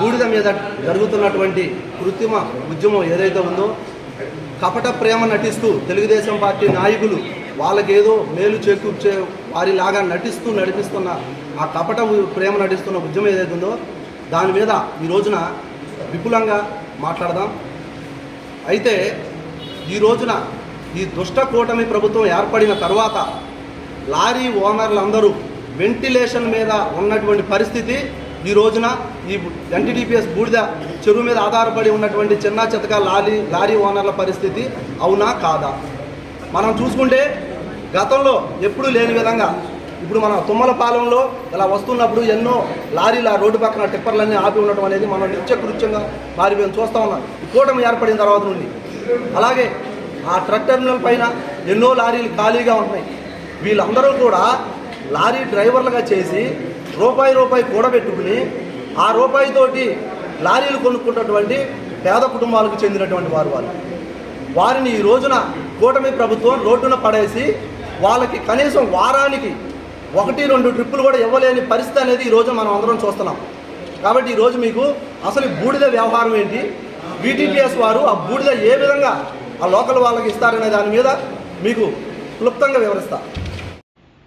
బూడిద మీద జరుగుతున్నటువంటి కృత్రిమ ఉద్యమం ఏదైతే ఉందో కపట ప్రేమ నటిస్తూ తెలుగుదేశం పార్టీ నాయకులు వాళ్ళకేదో మేలు చేకూర్చే వారిలాగా నటిస్తూ నడిపిస్తున్న ఆ కపట ప్రేమ నటిస్తున్న ఉద్యమం ఏదైతే ఉందో దాని మీద ఈ రోజున విపులంగా మాట్లాడదాం. అయితే ఈ రోజున ఈ దుష్ట కూటమి ప్రభుత్వం ఏర్పడిన తర్వాత లారీ ఓనర్లందరూ వెంటిలేషన్ మీద ఉన్నటువంటి పరిస్థితి ఈ రోజున ఈ ఎన్టీడీపీఎస్ బూడిద చెరువు మీద ఆధారపడి ఉన్నటువంటి చిన్న చితక లారీ లారీ ఓనర్ల పరిస్థితి అవునా కాదా? మనం చూసుకుంటే గతంలో ఎప్పుడూ లేని విధంగా ఇప్పుడు మన తుమ్మలపాలెంలో ఇలా వస్తున్నప్పుడు ఎన్నో లారీలు రోడ్డు పక్కన టిప్పర్లన్నీ ఆపి ఉండటం అనేది మనం నిత్యకృత్యంగా మారి మేము చూస్తూ ఉన్నాం. కూటమి ఏర్పడిన తర్వాత నుండి. అలాగే ఆ ట్రక్ టెర్మినల్ పైన ఎన్నో లారీలు ఖాళీగా ఉంటున్నాయి. వీళ్ళందరూ కూడా లారీ డ్రైవర్లుగా చేసి రూపాయి రూపాయి కూడబెట్టుకుని ఆ రూపాయితోటి లారీలు కొనుక్కున్నటువంటి పేద కుటుంబాలకు చెందినటువంటి వారు వాళ్ళు. వారిని ఈ రోజున కూటమి ప్రభుత్వం రోడ్డున పడేసి వాళ్ళకి కనీసం వారానికి ఒకటి రెండు ట్రిప్పులు కూడా ఇవ్వలేని పరిస్థితి అనేది ఈ రోజు మనం అందరం చూస్తున్నాం. కాబట్టి ఈరోజు మీకు అసలు బూడిద వ్యవహారం ఏంటి? బీటీపీఎస్ వారు ఆ బూడిద ఏ విధంగా ఆ లోకల్ వాళ్ళకి ఇస్తారనే దాని మీద మీకు క్లుప్తంగా వివరిస్తా.